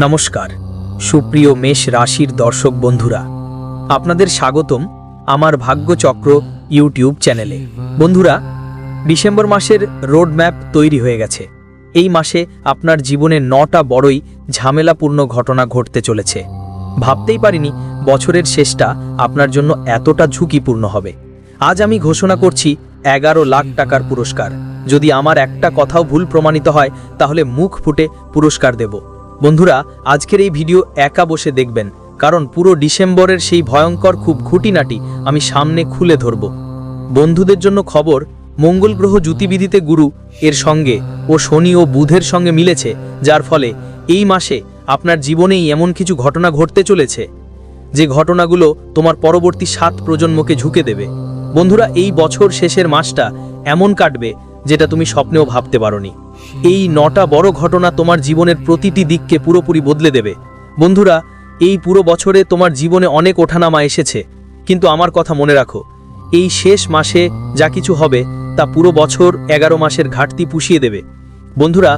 নমস্কার, সুপ্রিয় মেষ রাশির দর্শক বন্ধুরা। আপনাদের স্বাগতম আমার ভাগ্যচক্র ইউটিউব চ্যানেলে। বন্ধুরা, ডিসেম্বর মাসের রোডম্যাপ তৈরি হয়ে গেছে। এই মাসে আপনার জীবনে নটা বড়ই ঝামেলাপূর্ণ ঘটনা ঘটতে চলেছে। ভাবতেই পারিনি বছরের শেষটা আপনার জন্য এতটা ঝুঁকিপূর্ণ হবে। আজ আমি ঘোষণা করছি এগারো লাখ টাকার পুরস্কার। যদি আমার একটা কথাও ভুল প্রমাণিত হয়, তাহলে মুখ ফুটে পুরস্কার দেব। বন্ধুরা, আজকের এই ভিডিও একা বসে দেখবেন, কারণ পুরো ডিসেম্বরের সেই ভয়ঙ্কর খুব খুঁটিনাটি আমি সামনে খুলে ধরব। বন্ধুদের জন্য খবর, মঙ্গল গ্রহ জ্যোতিবিধিতে গুরু, এর সঙ্গে ও শনি ও বুধের সঙ্গে মিলেছে, যার ফলে এই মাসে আপনার জীবনেই এমন কিছু ঘটনা ঘটতে চলেছে, যে ঘটনাগুলো তোমার পরবর্তী সাত প্রজন্মকে ঝুঁকে দেবে। বন্ধুরা, এই বছর শেষের মাসটা এমন কাটবে যেটা তুমি স্বপ্নেও ভাবতে পারোনি। এই নটা বড় ঘটনা তোমার জীবনের প্রতিটি দিককে পুরোপুরি বদলে দেবে। বন্ধুরা, এই পুরো বছরে তোমার জীবনে অনেক ওঠানামা এসেছে, কিন্তু আমার কথা মনে রাখো, এই শেষ মাসে যা কিছু হবে, তা পুরো বছর এগারো মাসের ঘাটতি পুষিয়ে দেবে। বন্ধুরা,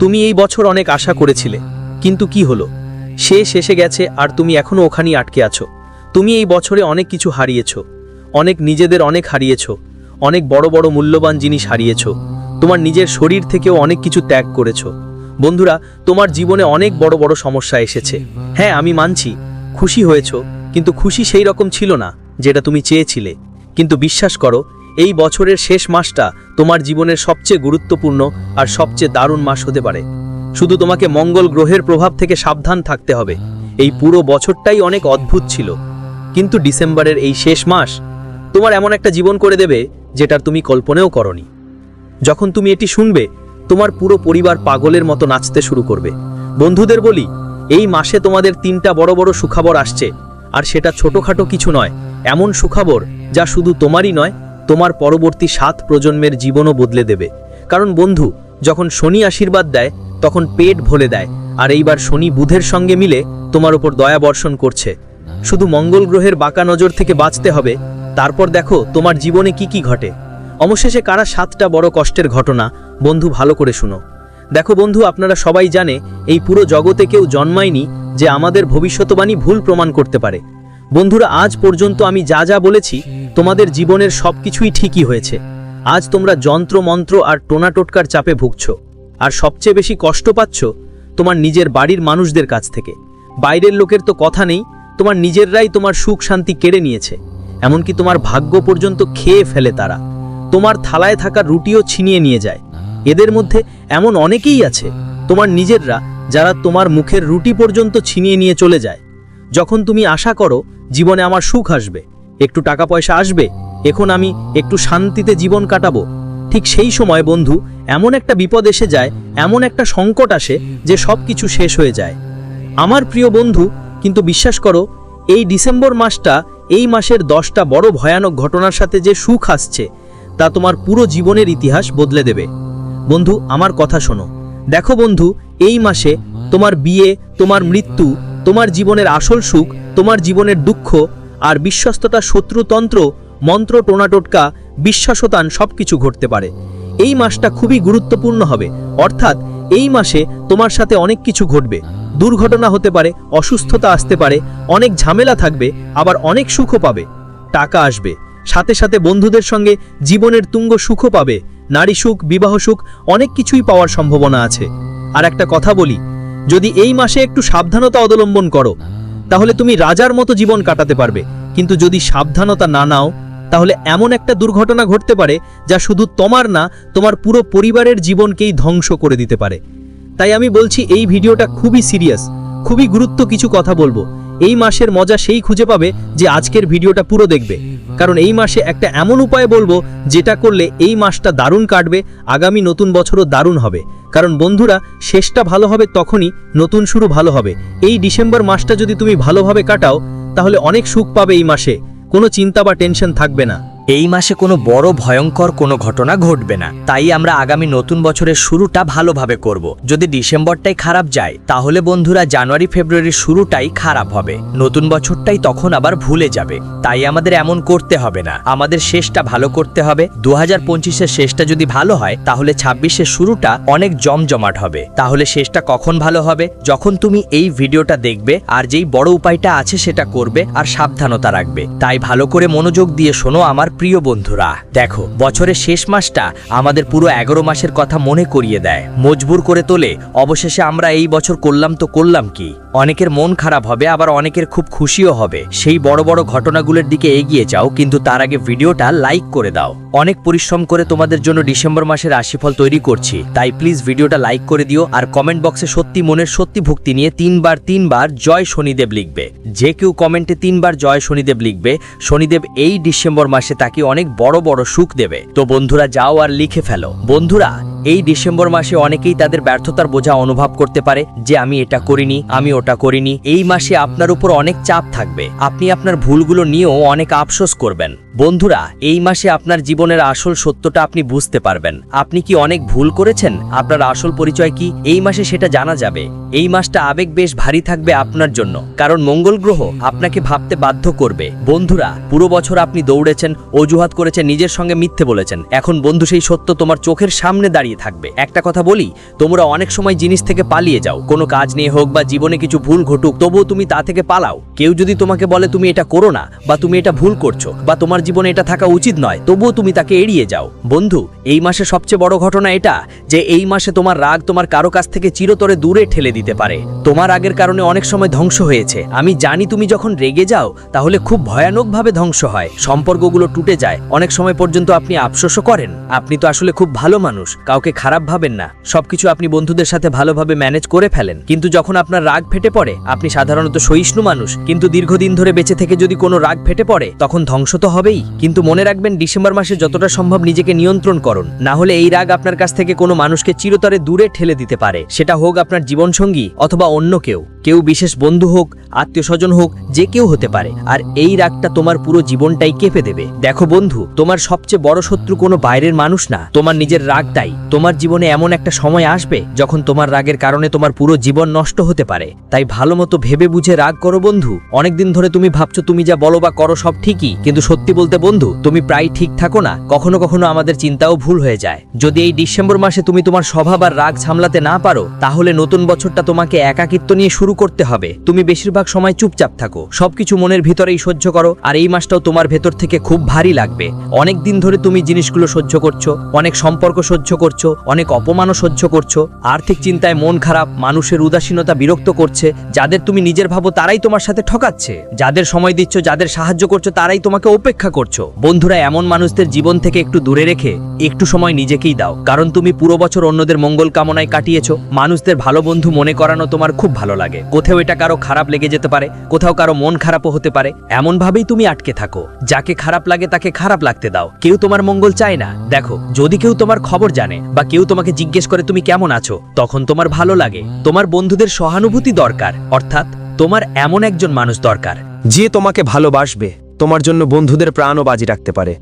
তুমি এই বছর অনেক আশা করেছিলে, কিন্তু কি হলো? সে শেষে গেছে আর তুমি এখনও ওখানেই আটকে আছো। তুমি এই বছরে অনেক কিছু হারিয়েছ, অনেক নিজেদের অনেক হারিয়েছো অনেক বড় বড় মূল্যবান জিনিস হারিয়েছো। তোমার নিজের শরীর থেকেও অনেক কিছু ত্যাগ করেছ। বন্ধুরা, তোমার জীবনে অনেক বড় বড় সমস্যা এসেছে। হ্যাঁ আমি মানছি, খুশি হয়েছো, কিন্তু খুশি সেই রকম ছিল না, যেটা তুমি চেয়েছিলে। কিন্তু বিশ্বাস করো, এই বছরের শেষ মাসটা তোমার জীবনের সবচেয়ে গুরুত্বপূর্ণ আর সবচেয়ে দারুণ মাস হতে পারে। শুধু তোমাকে মঙ্গল গ্রহের প্রভাব থেকে সাবধান থাকতে হবে। এই পুরো বছরটাই অনেক অদ্ভুত ছিল। কিন্তু ডিসেম্বরের এই শেষ মাস তোমার এমন একটা জীবন করে দেবে যেটার তুমি কল্পনাও করনি। যখন তুমি এটি শুনবে, তোমার পুরো পরিবার পাগলের মতো নাচতে শুরু করবে। বন্ধুদের বলি, এই মাসে তোমাদের তিনটা বড় বড় সুখবর আসছে, আর সেটা ছোটখাটো কিছু নয়, এমন সুখবর যা শুধু তোমারই নয়, তোমার পরবর্তী সাত প্রজন্মের জীবনও বদলে দেবে। কারণ বন্ধু, যখন শনি আশীর্বাদ দেয়, তখন পেট ভোলে দেয়, আর এইবার শনি বুধের সঙ্গে মিলে তোমার উপর দয়া বর্ষণ করছে। শুধু মঙ্গল গ্রহের বাঁকা নজর থেকে বাঁচতে হবে তারপর দেখো, তোমার জীবনে কি কি ঘটে? অবশেষে কারা সাতটা বড় কষ্টের ঘটনা? বন্ধু, ভালো করে শুনো। দেখো বন্ধু, আপনারা সবাই জানে, এই পুরো জগতে কেউ জন্মায়নি যে আমাদের ভবিষ্যৎবাণী ভুল প্রমাণ করতে পারে। বন্ধুরা, আজ পর্যন্ত আমি যা যা বলেছি, তোমাদের জীবনের সব কিছুই ঠিকই হয়েছে। আজ তোমরা যন্ত্র মন্ত্র আর টোনাটোটকার চাপে ভুগছ। আর সবচেয়ে বেশি কষ্ট পাচ্ছ, তোমার নিজের বাড়ির মানুষদের কাছ থেকে। বাইরের লোকের তো কথা নেই, তোমার নিজেররাই তোমার সুখ শান্তি কেড়ে নিয়েছে। এমনকি তোমার ভাগ্য পর্যন্ত খেয়ে ফেলে তারা। তোমার থালায় থাকা রুটিও ছিনিয়ে নিয়ে যায়। এদের মধ্যে এমন অনেকেই আছে, তোমার নিজেররা, যারা তোমার মুখের রুটি পর্যন্ত ছিনিয়ে নিয়ে চলে যায়। যখন তুমি আশা করো, জীবনে আমার সুখ আসবে, একটু টাকা পয়সা আসবে, এখন আমি একটু শান্তিতে জীবন কাটাবো। ঠিক সেই সময়, বন্ধু, এমন একটা বিপদ এসে যায়, এমন একটা সংকট আসে যে সব কিছু শেষ হয়ে যায়। আমার প্রিয় বন্ধু, কিন্তু বিশ্বাস করো, এই ডিসেম্বর মাসটা এই মাসের দশটা বড় ভয়ানক ঘটনার সাথে যে সুখ আসছে, তা তোমার পুরো জীবনের ইতিহাস বদলে দেবে। বন্ধু, আমার কথা শোনো। দেখো বন্ধু, এই মাসে তোমার বিয়ে, তোমার মৃত্যু, তোমার জীবনের আসল সুখ, তোমার জীবনের দুঃখ আর বিশ্বস্ততা শত্রুতন্ত্র, মন্ত্র টোনাটোটকা, বিশ্বাসতান সব কিছু ঘটতে পারে। এই মাসটা খুবই গুরুত্বপূর্ণ হবে। অর্থাৎ এই মাসে তোমার সাথে অনেক কিছু ঘটবে। দুর্ঘটনা হতে পারে, অসুস্থতা আসতে পারে, অনেক ঝামেলা থাকবে, আবার অনেক সুখও পাবে। টাকা আসবে। সাথে সাথে বন্ধুদের সঙ্গে জীবনের তুঙ্গ সুখও পাবে। নারী সুখ, বিবাহ সুখ, অনেক কিছুই পাওয়ার সম্ভাবনা আছে। আর একটা কথা বলি, যদি এই মাসে একটু সাবধানতা অবলম্বন করো, তাহলে তুমি রাজার মতো জীবন কাটাতে পারবে। কিন্তু যদি সাবধানতা না নাও, তাহলে এমন একটা দুর্ঘটনা ঘটতে পারে, যা শুধু তোমার না, তোমার পুরো পরিবারের জীবনকেই ধ্বংস করে দিতে পারে। তাই আমি বলছি এই ভিডিওটা খুবই সিরিয়াস, খুবই গুরুত্ব কিছু কথা বলব। এই মাসের মজা সেই খুঁজে পাবে যে আজকের ভিডিওটা পুরো দেখবে। কারণ এই মাসে একটা এমন উপায় বলব যেটা করলে এই মাসটা দারুণ কাটবে, আগামী নতুন বছরও দারুণ হবে। কারণ বন্ধুরা, শেষটা ভালো হবে তখনই নতুন শুরু ভালো হবে। এই ডিসেম্বর মাসটা যদি তুমি ভালোভাবে কাটাও, তাহলে অনেক সুখ পাবে এই মাসে। কোনো চিন্তা বা টেনশন থাকবে না। এই মাসে কোনো বড় ভয়ঙ্কর কোনো ঘটনা ঘটবে না। তাই আমরা আগামী নতুন বছরের শুরুটা ভালোভাবে করব। যদি ডিসেম্বরটাই খারাপ যায়, তাহলে বন্ধুরা জানুয়ারি, ফেব্রুয়ারির শুরুটাই খারাপ হবে। নতুন বছরটাই তখন আবার ভুলে যাবে। তাই আমাদের এমন করতে হবে না। আমাদের শেষটা ভালো করতে হবে। দু হাজার শেষটা যদি ভালো হয়, তাহলে ছাব্বিশের শুরুটা অনেক জমজমাট হবে। তাহলে শেষটা কখন ভালো হবে? যখন তুমি এই ভিডিওটা দেখবে আর যেই বড় উপায়টা আছে সেটা করবে আর সাবধানতা রাখবে। তাই ভালো করে মনোযোগ দিয়ে শোনো আমার প্রিয় বন্ধুরা, দেখো, বছরের শেষ মাসটা আমাদের পুরো এগারো মাসের কথা মনে করিয়ে দেয়। মজবুর করে তোলে, অবশেষে আমরা এই বছর করলাম তো করলাম কি? অনেকের মন খারাপ হবে, আবার অনেকের খুব খুশিও হবে। সেই বড় বড় ঘটনাগুলোর দিকে এগিয়ে যাও, কিন্তু তার আগে ভিডিওটা লাইক করে দাও। অনেক পরিশ্রম করে তোমাদের জন্য ডিসেম্বর মাসের রাশিফল তৈরি করছি, তাই প্লিজ ভিডিওটা লাইক করে দিও আর কমেন্ট বক্সে সত্যি মনের সত্যি ভক্তি নিয়ে তিনবার তিনবার জয় শনিদেব লিখবে। যে কেউ কমেন্টে তিনবার জয় শনিদেব লিখবে, শনিদেব এই ডিসেম্বর মাসে তাকে অনেক বড় বড় সুখ দেবে। তো বন্ধুরা যাও আর লিখে ফেলো। বন্ধুরা এই ডিসেম্বর মাসে অনেকেই তাদের ব্যর্থতার বোঝা অনুভব করতে পারে যে আমি এটা করিনি, আমি ওটা করিনি। এই মাসে আপনার উপর অনেক চাপ থাকবে। আপনি আপনার ভুলগুলো নিয়েও অনেক আফসোস করবেন। বন্ধুরা, এই মাসে আপনার জীবনের আসল সত্যটা আপনি বুঝতে পারবেন। আপনি কি অনেক ভুল করেছেন? আপনার আসল পরিচয় কি? এই মাসে সেটা জানা যাবে। এই মাসটা আবেগ বেশ ভারী থাকবে আপনার জন্য, কারণ মঙ্গল গ্রহ আপনাকে ভাবতে বাধ্য করবে। বন্ধুরা, পুরো বছর আপনি দৌড়েছেন, অজুহাত করেছেন, নিজের সঙ্গে মিথ্যে বলেছেন। এখন বন্ধু, সেই সত্য তোমার চোখের সামনে দাঁড়িয়ে থাকবে। একটা কথা বলি, তোমরা অনেক সময় জিনিস থেকে পালিয়ে যাও। কোনো কাজ নিয়ে হোক বা জীবনে কিছু ভুল ঘটুক, তবুও তুমি তা থেকে পালাও। কেউ যদি তোমাকে বলে, তুমি এটা করো না বা তুমি এটা ভুল করছ বা তোমার জীবনে এটা থাকা উচিত নয়, তবুও তুমি তাকে এড়িয়ে যাও। বন্ধু, এই মাসে সবচেয়ে বড় ঘটনা এটা যে এই মাসে তোমার রাগ তোমার কারও কাছ থেকে চিরতরে দূরে ঠেলে দিতে পারে। তোমার আগের কারণে অনেক সময় ধ্বংস হয়েছে। আমি জানি তুমি যখন রেগে যাও, তাহলে খুব ভয়ানকভাবে ধ্বংস হয়। সম্পর্কগুলো টুটে যায়। অনেক সময় পর্যন্ত আপনি আফসোসও করেন। আপনি তো আসলে খুব ভালো মানুষ। কাউকে খারাপ ভাবেন না। সবকিছু আপনি বন্ধুদের সাথে ভালোভাবে ম্যানেজ করে ফেলেন। কিন্তু যখন আপনার রাগ ফেটে পড়ে, আপনি সাধারণত সহিষ্ণু মানুষ। কিন্তু দীর্ঘদিন ধরে বেঁচে থেকে যদি কোনো রাগ ফেটে পড়ে, তখন ধ্বংস তো হবেই কিন্তু মনে রাখবেন, ডিসেম্বর মাসে যতটা সম্ভব নিজেকে নিয়ন্ত্রণ করুন। না হলে এই রাগ আপনার কাছ থেকে কোনো মানুষকে চিরতরে দূরে ঠেলে দিতে পারে। সেটা হোক আপনার জীবনসঙ্গী অথবা অন্য কেউ। কেউ বিশেষ বন্ধু হোক আত্মীয় স্বজন হোক, যে কেউ হতে পারে। আর এই রাগটা তোমার পুরো জীবনটাই কেঁপে দেবে। দেখো বন্ধু, তোমার সবচেয়ে বড় শত্রু কোনো বাইরের মানুষ না। তোমার নিজের রাগটাই তোমার জীবনে এমন একটা সময় আসবে, যখন তোমার রাগের কারণে তোমার পুরো জীবন নষ্ট হতে পারে। তাই ভালো মতো ভেবে বুঝে রাগ করো বন্ধু। অনেকদিন ধরে তুমি ভাবছ, তুমি যা বলো বা করো সব ঠিকই। কিন্তু সত্যি বলতে, বন্ধু, তুমি প্রায় ঠিক থাকো না। কখনো কখনো আমাদের চিন্তাও ভুল হয়ে যায়। যদি এই ডিসেম্বর মাসে তুমি তোমার স্বভাব আর রাগ সামলাতে না পারো, তাহলে নতুন বছরটা তোমাকে একাকিত্ব নিয়ে শুরু করতে হবে। তুমি বেশিরভাগ সময় চুপচাপ থাকো। সবকিছু মনের ভিতরেই সহ্য করো, আর এই মাসটাও তোমার ভেতর থেকে খুব ভারী লাগবে। অনেক দিন ধরে তুমি জিনিসগুলো সহ্য করছ, অনেক সম্পর্ক সহ্য করছ, অনেক অপমানও সহ্য করছ। আর্থিক চিন্তায় মন খারাপ, মানুষের উদাসীনতা বিরক্ত করছে, যাদের তুমি নিজের ভাবো তারাই তোমার সাথে ঠকাচ্ছে। যাদের সময় দিচ্ছ, যাদের সাহায্য করছ, তারাই তোমাকে উপেক্ষা করছ। বন্ধুরা, এমন মানুষদের জীবন থেকে একটু দূরে রেখে একটু সময় নিজেকেই দাও। কারণ তুমি পুরো বছর অন্যদের মঙ্গল কামনায় কাটিয়েছো। মানুষদের ভালো বন্ধু মনে করানো তোমার খুব ভালো লাগে। কোথাও এটা কারও খারাপ লেগে যেতে পারে, কোথাও কারও মন খারাপও হতে পারে। এমন ভাবেই তুমি আটকে থাকো। যাকে খারাপ লাগে তাকে খারাপ লাগতে দাও। কেউ তোমার মঙ্গল চায় না। দেখো, যদি কেউ তোমার খবর জানে বা কেউ তোমাকে জিজ্ঞেস করে তুমি কেমন আছো, তখন তোমার ভালো লাগে। তোমার বন্ধুদের সহানুভূতি দরকার। অর্থাৎ তোমার এমন একজন মানুষ দরকার, যে তোমাকে ভালোবাসবে। তোমার জন্য বন্ধুদের প্রাণও বাজি রাখতে পারে।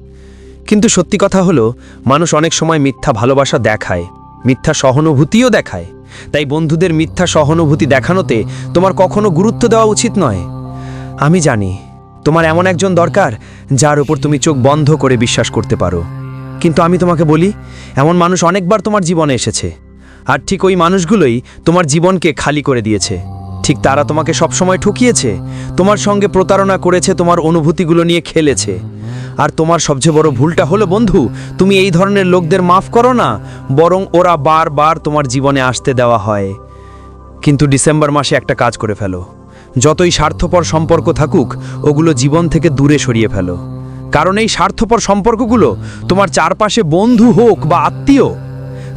কিন্তু সত্যি কথা হলো, মানুষ অনেক সময় মিথ্যা ভালোবাসা দেখায়, মিথ্যা সহানুভূতিও দেখায়। তাই বন্ধুদের মিথ্যা সহানুভূতি দেখানোতে তোমার কখনো গুরুত্ব দেওয়া উচিত নয়। আমি জানি, তোমার এমন একজন দরকার যার উপর তুমি চোখ বন্ধ করে বিশ্বাস করতে পারো। কিন্তু আমি তোমাকে বলি, এমন মানুষ অনেকবার তোমার জীবনে এসেছে। আর ঠিক ওই মানুষগুলোই তোমার জীবনকে খালি করে দিয়েছে। ঠিক তারা তোমাকে সবসময় ঠকিয়েছে, তোমার সঙ্গে প্রতারণা করেছে, তোমার অনুভূতিগুলো নিয়ে খেলেছে। আর তোমার সবচেয়ে বড় ভুলটা হলো, বন্ধু, তুমি এই ধরনের লোকদের মাফ করো না, বরং ওরা বারবার তোমার জীবনে আসতে দেওয়া হয়। কিন্তু ডিসেম্বর মাসে একটা কাজ করে ফেলো। যতই স্বার্থপর সম্পর্ক থাকুক, ওগুলো জীবন থেকে দূরে সরিয়ে ফেলো। কারণ এই স্বার্থপর সম্পর্কগুলো তোমার চারপাশে বন্ধু হোক বা আত্মীয়,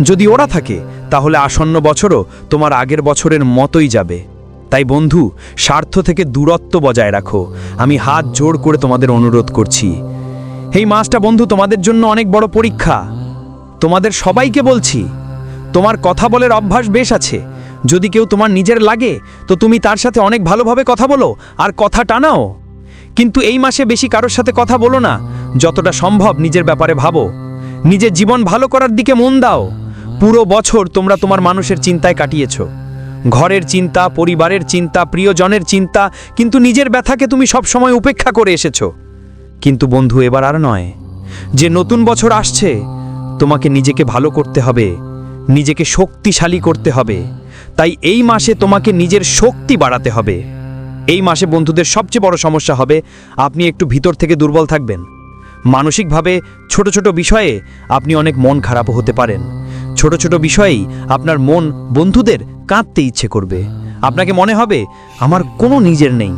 যদি ওরা থাকে, তাহলে আসন্ন বছরও তোমার আগের বছরের মতোই যাবে। তাই বন্ধু, স্বার্থ থেকে দূরত্ব বজায় রাখো। আমি হাত জোড় করে তোমাদের অনুরোধ করছি। এই মাসটা বন্ধু, তোমাদের জন্য অনেক বড় পরীক্ষা। তোমাদের সবাইকে বলছি, তোমার কথা বলার অভ্যাস বেশ আছে। যদি কেউ তোমার নিজের লাগে, তো তুমি তার সাথে অনেক ভালোভাবে কথা বলো আর কথা টানাও। কিন্তু এই মাসে বেশি কারোর সাথে কথা বলো না। যতটা সম্ভব নিজের ব্যাপারে ভাবো। নিজের জীবন ভালো করার দিকে মন দাও। পুরো বছর তোমরা তোমার মানুষের চিন্তায় কাটিয়েছো। ঘরের চিন্তা, পরিবারের চিন্তা, প্রিয়জনের চিন্তা, কিন্তু নিজের ব্যথাকে তুমি সব সময় উপেক্ষা করে এসেছ। কিন্তু বন্ধু, এবার আর নয়। যে নতুন বছর আসছে, তোমাকে নিজেকে ভালো করতে হবে, নিজেকে শক্তিশালী করতে হবে। তাই এই মাসে তোমাকে নিজের শক্তি বাড়াতে হবে। এই মাসে বন্ধুদের সবচেয়ে বড় সমস্যা হবে, আপনি একটু ভিতর থেকে দুর্বল থাকবেন। মানসিকভাবে ছোট ছোট বিষয়ে আপনি অনেক মন খারাপও হতে পারেন। ছোট ছোট বিষয়েই আপনার মন বন্ধুদের কাঁদতে ইচ্ছে করবে। আপনাকে মনে হবে, আমার কোনো নিজের নেই।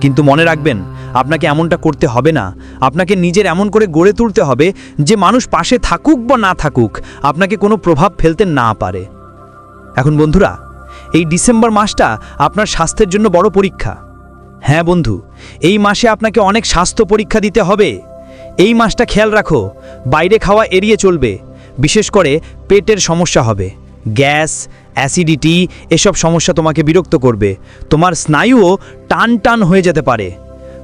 কিন্তু মনে রাখবেন, আপনাকে এমনটা করতে হবে না। আপনাকে নিজের এমন করে গড়ে তুলতে হবে যে মানুষ পাশে থাকুক বা না থাকুক, আপনাকে কোনো প্রভাব ফেলতে না পারে। এখন বন্ধুরা, এই ডিসেম্বর মাসটা আপনার স্বাস্থ্যের জন্য বড় পরীক্ষা। হ্যাঁ বন্ধু, এই মাসে আপনাকে অনেক স্বাস্থ্য পরীক্ষা দিতে হবে। এই মাসটা খেয়াল রাখো, বাইরে খাওয়া এড়িয়ে চলবে। বিশেষ করে পেটের সমস্যা হবে। গ্যাস অ্যাসিডিটি, এসব সমস্যা তোমাকে বিরক্ত করবে। তোমার স্নায়ুও টান টান হয়ে যেতে পারে।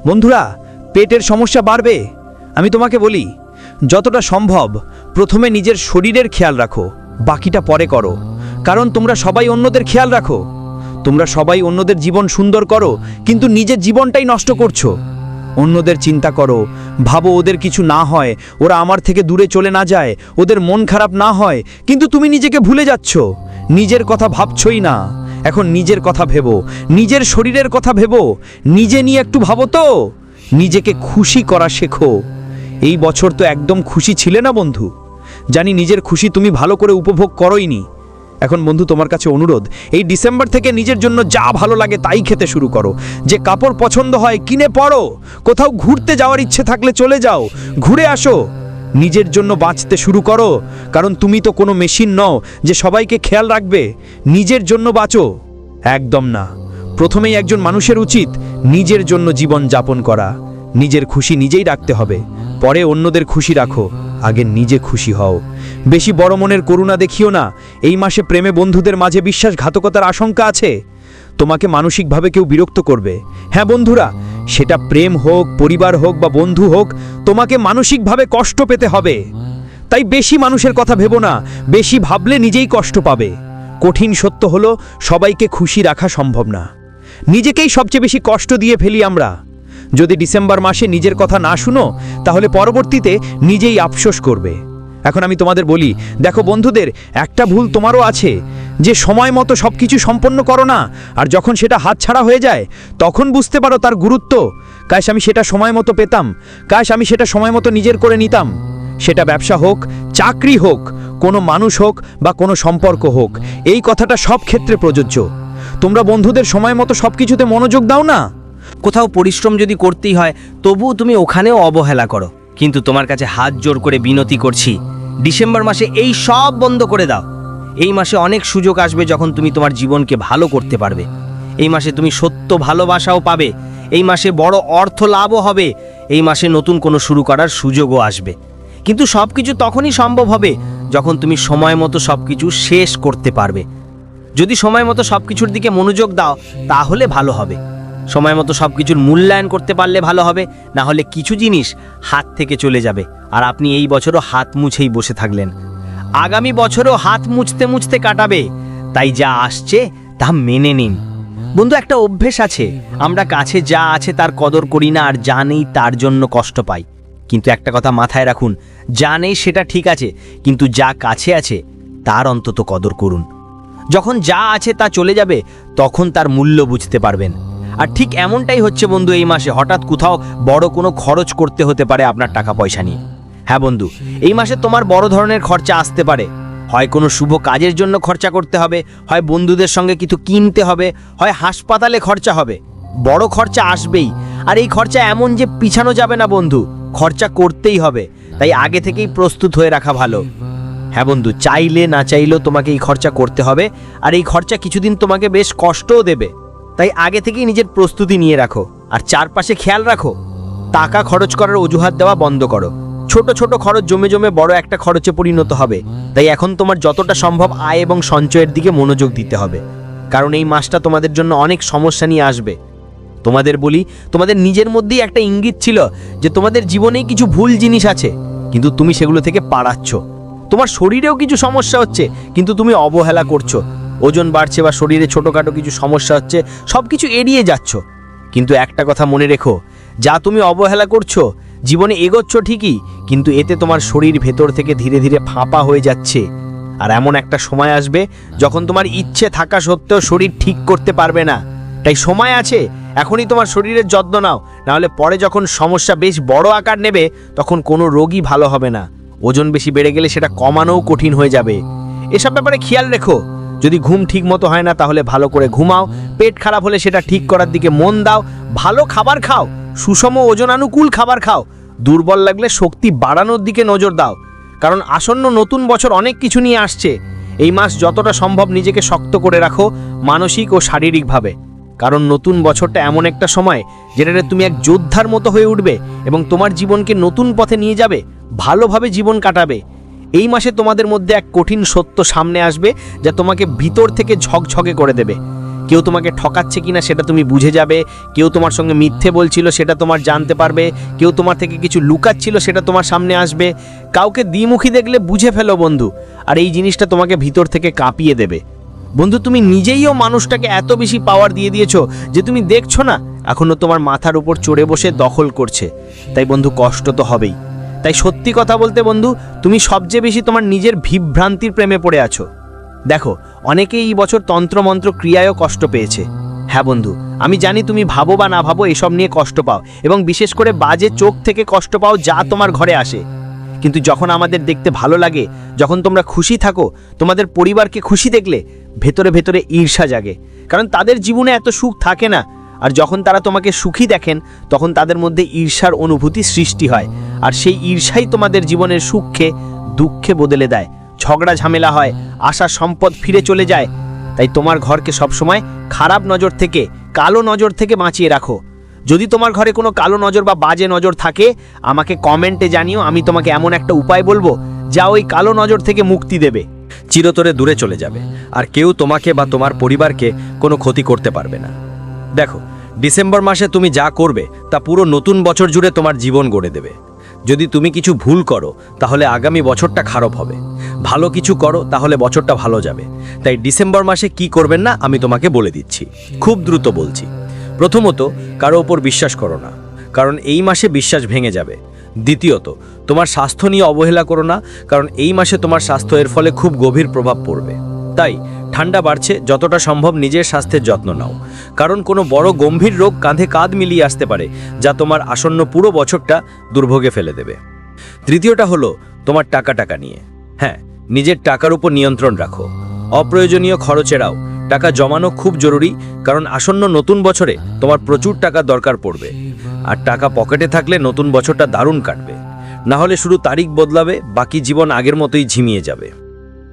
বন্ধুরা, পেটের সমস্যা বাড়বে। আমি তোমাকে বলি, যতটা সম্ভব প্রথমে নিজের শরীরের খেয়াল রাখো, বাকিটা পরে করো। কারণ তোমরা সবাই অন্যদের খেয়াল রাখো। তোমরা সবাই অন্যদের জীবন সুন্দর করো, কিন্তু নিজের জীবনটাই নষ্ট করছ। অন্যদের চিন্তা করো, ভাবো ওদের কিছু না হয়, ওরা আমার থেকে দূরে চলে না যায়, ওদের মন খারাপ না হয়, কিন্তু তুমি নিজেকে ভুলে যাচ্ছ। নিজের কথা ভাবছই না। এখন নিজের কথা ভেবো। নিজের শরীরের কথা ভেবো। নিজে নিয়ে একটু ভাবো তো। নিজেকে খুশি করা শেখো। এই বছর তো একদম খুশি ছিলে না বন্ধু? জানি নিজের খুশি তুমি ভালো করে উপভোগ করোইনি। এখন বন্ধু তোমার কাছে অনুরোধ, এই ডিসেম্বর থেকে নিজের জন্য যা ভালো লাগে তাই খেতে শুরু করো। যে কাপড় পছন্দ হয় কিনে পড়ো কোথাও ঘুরতে যাওয়ার ইচ্ছে থাকলে চলে যাও। ঘুরে আসো। নিজের জন্য বাঁচতে শুরু করো, কারণ তুমি তো কোনো মেশিন নও যে সবাইকে খেয়াল রাখবে, নিজের জন্য বাঁচো। একদম না। প্রথমেই একজন মানুষের উচিত নিজের জন্য জীবন যাপন করা। নিজের খুশি নিজেই রাখতে হবে। পরে অন্যদের খুশি রাখো। আগে নিজে খুশি হও। বেশি বড় মনের করুণা দেখিও না। এই মাসে প্রেমে বন্ধুদের মাঝে বিশ্বাসঘাতকতার আশঙ্কা আছে। তোমাকে মানসিকভাবে কেউ বিরক্ত করবে। হ্যাঁ বন্ধুরা সেটা প্রেম হোক, পরিবার হোক বা বন্ধু হোক, তোমাকে মানসিকভাবে কষ্ট পেতে হবে। তাই বেশি মানুষের কথা ভেবো না, বেশি ভাবলে নিজেই কষ্ট পাবে। কঠিন সত্য হলো, সবাইকে খুশি রাখা সম্ভব না। নিজেকেই সবচেয়ে বেশি কষ্ট দিয়ে ফেলি আমরা। যদি ডিসেম্বর মাসে নিজের কথা না শুনো, তাহলে পরবর্তীতে নিজেই আফসোস করবে। এখন আমি তোমাদের বলি, দেখো বন্ধুদের, একটা ভুল তোমারও আছে। যে সময় মতো সব কিছু সম্পন্ন করো না, আর যখন সেটা হাতছাড়া হয়ে যায়, তখন বুঝতে পারো তার গুরুত্ব। কাশ, আমি সেটা সময় মতো পেতাম। কাশ, আমি সেটা সময় মতো নিজের করে নিতাম। সেটা ব্যবসা হোক, চাকরি হোক, কোনো মানুষ হোক বা কোনো সম্পর্ক হোক, এই কথাটা সব ক্ষেত্রে প্রযোজ্য। তোমরা বন্ধুদের সময় মতো সব কিছুতে মনোযোগ দাও না। কোথাও পরিশ্রম যদি করতেই হয়, তবুও তুমি ওখানেও অবহেলা করো। কিন্তু তোমার কাছে হাত জোর করে বিনতি করছি, ডিসেম্বর মাসে এই সব বন্ধ করে দাও। এই মাসে অনেক সুযোগ আসবে যখন তুমি তোমার জীবনকে ভালো করতে পারবে। এই মাসে তুমি সত্য ভালোবাসাও পাবে। এই মাসে বড় অর্থ লাভও হবে। এই মাসে নতুন কোনো শুরু করার সুযোগও আসবে। কিন্তু সব কিছু তখনই সম্ভব হবে যখন তুমি সময় মতো সব কিছু শেষ করতে পারবে। যদি সময় মতো সব কিছুর দিকে মনোযোগ দাও, তাহলে ভালো হবে। সময় মতো সব কিছুর মূল্যায়ন করতে পারলে ভালো হবে। না হলে কিছু জিনিস হাত থেকে চলে যাবে। আর আপনি এই বছরও হাত মুছেই বসে থাকলেন। আগামী বছরও হাত মুছতে মুছতে কাটাবে। তাই যা আসছে, তা মেনে নিন। বন্ধু, একটা অভ্যেস আছে। আমরা কাছে যা আছে তার কদর করি না আর যা নেই তার জন্য কষ্ট পাই। কিন্তু একটা কথা মাথায় রাখুন, যা নেই সেটা ঠিক আছে, কিন্তু যা কাছে আছে তার অন্তত কদর করুন। যখন যা আছে তা চলে যাবে, তখন তার মূল্য বুঝতে পারবেন। আর ঠিক এমনটাই হচ্ছে বন্ধু এই মাসে, হঠাৎ কোথাও বড় কোনো খরচ করতে হতে পারে আপনার টাকা পয়সা নিয়ে। হ্যাঁ বন্ধু, এই মাসে তোমার বড় ধরনের খরচা আসতে পারে। হয় কোনো শুভ কাজের জন্য খরচা করতে হবে, হয় বন্ধুদের সঙ্গে কিছু কিনতে হবে, হয় হাসপাতালে খরচা হবে। বড় খরচা আসবেই, আর এই খরচা এমন যে পিছানো যাবে না বন্ধু, খরচা করতেই হবে। তাই আগে থেকেই প্রস্তুত হয়ে রাখা ভালো। হ্যাঁ বন্ধু, চাইলে না চাইলেও তোমাকে এই খরচা করতে হবে, আর এই খরচা কিছুদিন তোমাকে বেশ কষ্টও দেবে। তাই আগে থেকেই নিজের প্রস্তুতি নিয়ে রাখো, আর চারপাশে খেয়াল রাখো। টাকা খরচ করার অজুহাত দেওয়া বন্ধ করো। ছোট ছোট খরচ জমে জমে বড় একটা খরচে পরিণত হবে। তাই এখন তোমার যতটা সম্ভব আয় এবং সঞ্চয়ের দিকে মনোযোগ দিতে হবে। কারণ এই মাসটা তোমাদের জন্য অনেক সমস্যা নিয়ে আসবে। তোমাদের বলি, তোমাদের নিজের মধ্যেই একটা ইঙ্গিত ছিল যে তোমাদের জীবনেই কিছু ভুল জিনিস আছে, কিন্তু তুমি সেগুলো থেকে পারাচ্ছ তোমার শরীরেও কিছু সমস্যা হচ্ছে, কিন্তু তুমি অবহেলা করছ। ওজন বাড়ছে বা শরীরে ছোটোখাটো কিছু সমস্যা হচ্ছে সব কিছু এড়িয়ে যাচ্ছ। কিন্তু একটা কথা মনে রেখো, যা তুমি অবহেলা করছ জীবনে এগোচ্ছ ঠিকই, কিন্তু এতে তোমার শরীর ভেতর থেকে ধীরে ধীরে ফাঁপা হয়ে যাচ্ছে। আর এমন একটা সময় আসবে যখন তোমার ইচ্ছে থাকা সত্ত্বেও শরীর ঠিক করতে পারবে না। তাই সময় আছে, এখনই তোমার শরীরের যত্ন নাও, নাহলে পরে যখন সমস্যা বেশ বড় আকার নেবে, তখন কোনো রোগই ভালো হবে না। ওজন বেশি বেড়ে গেলে সেটা কমানোও কঠিন হয়ে যাবে। এসব ব্যাপারে খেয়াল রেখো। যদি ঘুম ঠিক মতো হয় না, তাহলে ভালো করে ঘুমাও। পেট খারাপ হলে সেটা ঠিক করার দিকে মন দাও। ভালো খাবার খাও। সুষম ওজনানুকূল খাবার খাও। দুর্বল লাগলে শক্তি বাড়ানোর দিকে নজর দাও। কারণ আসন্ন নতুন বছর অনেক কিছু নিয়ে আসছে। এই মাস যতটা সম্ভব নিজেকে শক্ত করে রাখো, মানসিক ও শারীরিকভাবে। কারণ নতুন বছরটা এমন একটা সময় যেটাতে তুমি এক যোদ্ধার মতো হয়ে উঠবে এবং তোমার জীবনকে নতুন পথে নিয়ে যাবে, ভালোভাবে জীবন কাটাবে। এই মাসে তোমাদের মধ্যে এক কঠিন সত্য সামনে আসবে যা তোমাকে ভিতর থেকে ঝকঝকে করে দেবে। কেউ তোমাকে ঠকাচ্ছে কিনা সেটা তুমি বুঝে যাবে, কেউ তোমার সঙ্গে মিথ্যে বলছিল সেটা তোমার জানতে পারবে, কেউ তোমার থেকে কিছু লুকাচ্ছিল সেটা তোমার সামনে আসবে। কাউকে দ্বিমুখী দেখলে বুঝে ফেলো বন্ধু, আর এই জিনিসটা তোমাকে ভিতর থেকে কাঁপিয়ে দেবে। বন্ধু, তুমি নিজেইও মানুষটাকে এত বেশি পাওয়ার দিয়ে দিয়েছ যে তুমি দেখছ না এখনও তোমার মাথার উপর চড়ে বসে দখল করছে। তাই বন্ধু, কষ্ট তো হবেই। তাই সত্যি কথা বলতে বন্ধু, তুমি সবচেয়ে বেশি তোমার নিজের বিভ্রান্তির প্রেমে পড়ে আছো। দেখো, অনেকেই এই বছর তন্ত্রমন্ত্র ক্রিয়ায়ও কষ্ট পেয়েছে। হ্যাঁ বন্ধু, আমি জানি তুমি ভাবো বা না ভাবো এসব নিয়ে কষ্ট পাও এবং বিশেষ করে বাজে চোখ থেকে কষ্ট পাও যা তোমার ঘরে আসে। কিন্তু যখন আমাদের দেখতে ভালো লাগে, যখন তোমরা খুশি থাকো, তোমাদের পরিবারকে খুশি দেখলে ভেতরে ভেতরে ঈর্ষা জাগে। কারণ তাদের জীবনে এত সুখ থাকে না। আর যখন তারা তোমাকে সুখী দেখেন, তখন তাদের মধ্যে ঈর্ষার অনুভূতি সৃষ্টি হয়। আর সেই ঈর্ষাই তোমাদের জীবনের সুখকে, দুঃখে বদলে দেয়। ঝগড়া ঝামেলা হয়, আশা সম্পদ ফিরে চলে যায়। তাই তোমার ঘরকে সবসময় খারাপ নজর থেকে, কালো নজর থেকে বাঁচিয়ে রাখো। যদি তোমার ঘরে কোনো কালো নজর বা বাজে নজর থাকে, আমাকে কমেন্টে জানিও, আমি তোমাকে এমন একটা উপায় বলব, যা ওই কালো নজর থেকে মুক্তি দেবে। চিরতরে দূরে চলে যাবে, আর কেউ তোমাকে বা তোমার পরিবারকে কোনো ক্ষতি করতে পারবে না। দেখো, ডিসেম্বর মাসে তুমি যা করবে, তা পুরো নতুন বছর জুড়ে তোমার জীবন গড়ে দেবে। যদি তুমি কিছু ভুল করো, তাহলে আগামী বছরটা খারাপ হবে। ভালো কিছু করো, তাহলে বছরটা ভালো যাবে। তাই ডিসেম্বর মাসে কি করবেন না, আমি তোমাকে বলে দিচ্ছি। খুব দ্রুত বলছি। প্রথমত, কারও ওপর বিশ্বাস করো না। কারণ এই মাসে বিশ্বাস ভেঙে যাবে। দ্বিতীয়ত, তোমার স্বাস্থ্য নিয়ে অবহেলা করো না, কারণ এই মাসে তোমার স্বাস্থ্য এর ফলে খুব গভীর প্রভাব পড়বে। তাই ঠান্ডা বাড়ছে যতটা সম্ভব নিজের স্বাস্থ্যের যত্ন নাও। কারণ কোনো বড় গম্ভীর রোগ কাঁধে কাঁধ মিলিয়ে আসতে পারে, যা তোমার আসন্ন পুরো বছরটা দুর্ভোগে ফেলে দেবে। তৃতীয়টা হলো তোমার টাকা টাকা নিয়ে। হ্যাঁ নিজের টাকার উপর নিয়ন্ত্রণ রাখো। অপ্রয়োজনীয় খরচ এড়াও টাকা জমানো খুব জরুরি, কারণ আসন্ন নতুন বছরে তোমার প্রচুর টাকা দরকার পড়বে। আর টাকা পকেটে থাকলে নতুন বছরটা দারুণ কাটবে। না হলে শুধু তারিখ বদলাবে, বাকি জীবন আগের মতোই ঝিমিয়ে যাবে।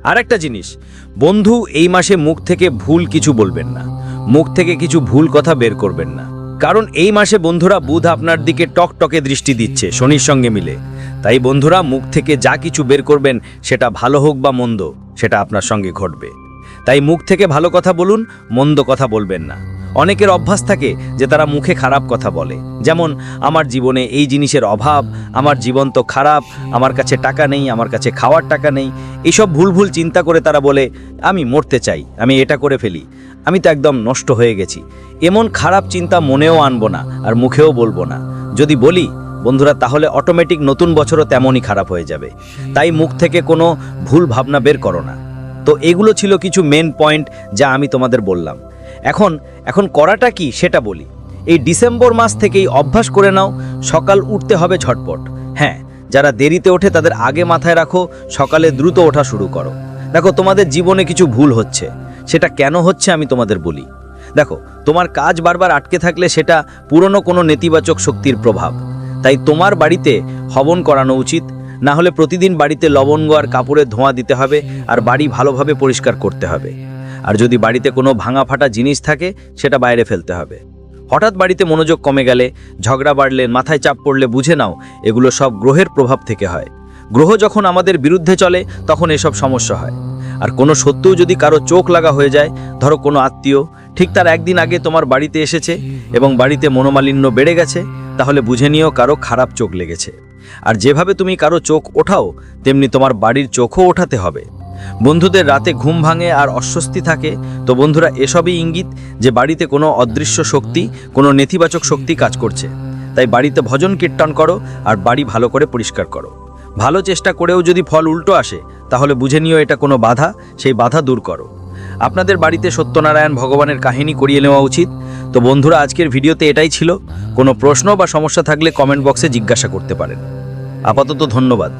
আর একটা জিনিস, বন্ধু এই মাসে মুখ থেকে ভুল কিছু বলবেন না। মুখ থেকে কিছু ভুল কথা বের করবেন না। কারণ এই মাসে বন্ধুরা বুধ আপনার দিকে টকটকে দৃষ্টি দিচ্ছে, শনির সঙ্গে মিলে। তাই বন্ধুরা মুখ থেকে যা কিছু বের করবেন, সেটা ভালো হোক বা মন্দ, সেটা আপনার সঙ্গে ঘটবে। তাই মুখ থেকে ভালো কথা বলুন, মন্দ কথা বলবেন না। অনেকের অভ্যাস থাকে যে তারা মুখে খারাপ কথা বলে। যেমন, আমার জীবনে এই জিনিসের অভাব, আমার জীবন তো খারাপ, আমার কাছে টাকা নেই, আমার কাছে খাওয়ার টাকা নেই এইসব ভুল ভুল চিন্তা করে তারা বলে, আমি মরতে চাই, আমি এটা করে ফেলি, আমি তো একদম নষ্ট হয়ে গেছি। এমন খারাপ চিন্তা মনেও আনব না আর মুখেও বলব না। যদি বলি, বন্ধুরা, তাহলে অটোমেটিক নতুন বছরও তেমনই খারাপ হয়ে যাবে। তাই মুখ থেকে কোনো ভুল ভাবনা বের করো না। তো এগুলো ছিল কিছু মেন পয়েন্ট যা আমি তোমাদের বললাম। এখন এখন করাটা কি সেটা বলি। এই ডিসেম্বর মাস থেকেই অভ্যাস করে নাও, সকাল উঠতে হবে ঝটপট। হ্যাঁ যারা দেরিতে ওঠে তাদের আগে মাথায় রাখো, সকালে দ্রুত ওঠা শুরু করো। দেখো, তোমাদের জীবনে কিছু ভুল হচ্ছে। সেটা কেন হচ্ছে আমি তোমাদের বলি। দেখো, তোমার কাজ বারবার আটকে থাকলে সেটা পুরনো কোনো নেতিবাচক শক্তির প্রভাব। তাই তোমার বাড়িতে হবন করানো উচিত। না হলে প্রতিদিন বাড়িতে লবঙ্গ আর কাপড়ের ধোঁয়া দিতে হবে আর বাড়ি ভালোভাবে পরিষ্কার করতে হবে। আর যদি বাড়িতে কোনো ভাঙা ফাটা জিনিস থাকে, সেটা বাইরে ফেলতে হবে। হঠাৎ বাড়িতে মনোযোগ কমে গেলে, ঝগড়া বাড়লে, মাথায় চাপ পড়লে বুঝে নাও, এগুলো সব গ্রহের প্রভাব থেকে হয়। গ্রহ যখন আমাদের বিরুদ্ধে চলে, তখন এসব সমস্যা হয়। আর কোনো সত্যও যদি কারও চোখ লাগা হয়ে যায়, ধরো কোনো আত্মীয়, ঠিক তার একদিন আগে তোমার বাড়িতে এসেছে এবং বাড়িতে মনোমালিন্য বেড়ে গেছে, তাহলে বুঝে নিও কারও খারাপ চোখ লেগেছে। আর যেভাবে তুমি কারও চোখ ওঠাও, তেমনি তোমার বাড়ির চোখও ওঠাতে হবে। বন্ধুদের রাতে ঘুম ভাঙে আর অস্বস্তি থাকে, তো বন্ধুরা এসবই ইঙ্গিত যে বাড়িতে কোনো অদৃশ্য শক্তি, কোনো নেতিবাচক শক্তি কাজ করছে। তাই বাড়িতে ভজন কীর্তন করো আর বাড়ি ভালো করে পরিষ্কার করো। ভালো চেষ্টা করেও যদি ফল উল্টো আসে, তাহলে বুঝে নিও এটা কোনো বাধা, সেই বাধা দূর করো। আপনাদের বাড়িতে সত্যনারায়ণ ভগবানের কাহিনী করিয়ে নেওয়া উচিত। তো বন্ধুরা, আজকের ভিডিওতে এটাই ছিল। কোনো প্রশ্ন বা সমস্যা থাকলে কমেন্ট বক্সে জিজ্ঞাসা করতে পারেন। আপাতত ধন্যবাদ।